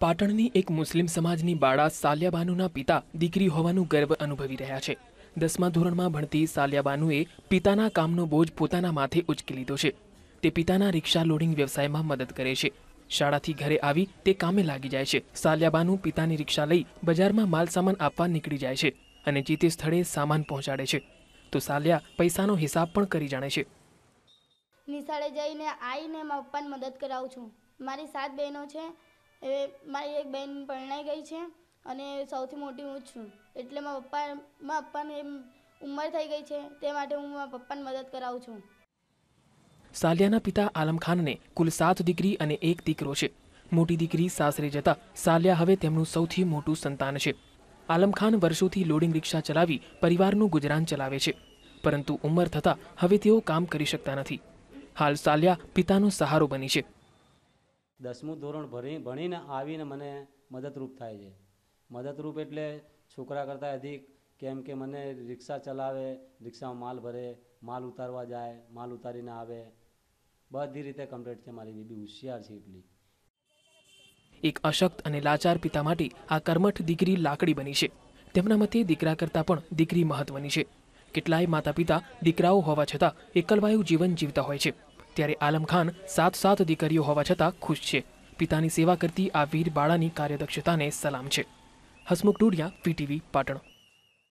પાટણની એક મુસ્લિમ સમાજની બાળા સાલિયાબાનુના પિતા દીકરી હોવાનું ગર્વ અનુભવી રહ્યા છે. દસમા ધોરણમાં ભણતી સાલિયાબાનુએ પિતાના કામનો બોજ પોતાના માથે ઉચકી લીધો છે. તે પિતાના રિક્ષા લોડિંગ વ્યવસાયમાં મદદ કરે છે. શાળાથી ઘરે આવી તે કામે લાગી જાય છે. સાલિયાબાનુ પિતાની રિક્ષા લઈ બજારમાં માલ સામાન આપવા નીકળી જાય છે અને જે તે સ્થળે સામાન પહોંચાડે છે. તો સાલિયા પૈસાનો હિસાબ પણ કરી જાણે છે. નિશાળે જઈને આવીને પપ્પાને મદદ કરાવું છું. મારી સાત બહેનો છે. એ મારી એક બેન પરણાઈ ગઈ છે અને સૌથી મોટી હું છું. એટલે મારા પપ્પા, મારા પપ્પાને ઉંમર થઈ ગઈ છે, તે માટે હું મારા પપ્પાને મદદ કરાવું છું. સાલિયાના પિતા આલમ ખાનને કુલ સાત દીકરી અને એક દીકરો છે. મોટી દીકરી સાસરે જતા સાલિયા હવે તેમનું સૌથી મોટું સંતાન છે. આલમખાન વર્ષોથી લોડિંગ રિક્ષા ચલાવી પરિવારનું ગુજરાન ચલાવે છે. પરંતુ ઉંમર થતાં હવે તેઓ કામ કરી શકતા નથી. હાલ સાલિયા પિતાનો સહારો બની છે. દસમું ધોરણ ભણી ભણીને આવીને મને મદદરૂપ થાય છે. મદદરૂપ એટલે છોકરા કરતાં અધિક કેમ કે મને રિક્ષા ચલાવે, રિક્ષામાં માલ ભરે, માલ ઉતારવા જાય, માલ ઉતારીને આવે. બધી રીતે કમ્પ્લીટ છે મારી બેબી, હોશિયાર છે એટલી. એક અશક્ત અને લાચાર પિતા માટે આ કર્મઠ દીકરી લાકડી બની છે. તેમના મતે દીકરા કરતાં પણ દીકરી મહત્વની છે. કેટલાય માતા પિતા દીકરાઓ હોવા છતાં એકલવાયું જીવન જીવતા હોય છે. ત્યારે આલમ ખાન સાત સાત દીકરીઓ હોવા છતાં ખુશ છે. પિતાની સેવા કરતી આ વીર બાળાની કાર્યદક્ષતાને સલામ છે. હસમુખ ડોડિયા, પીટીવી, પાટણ.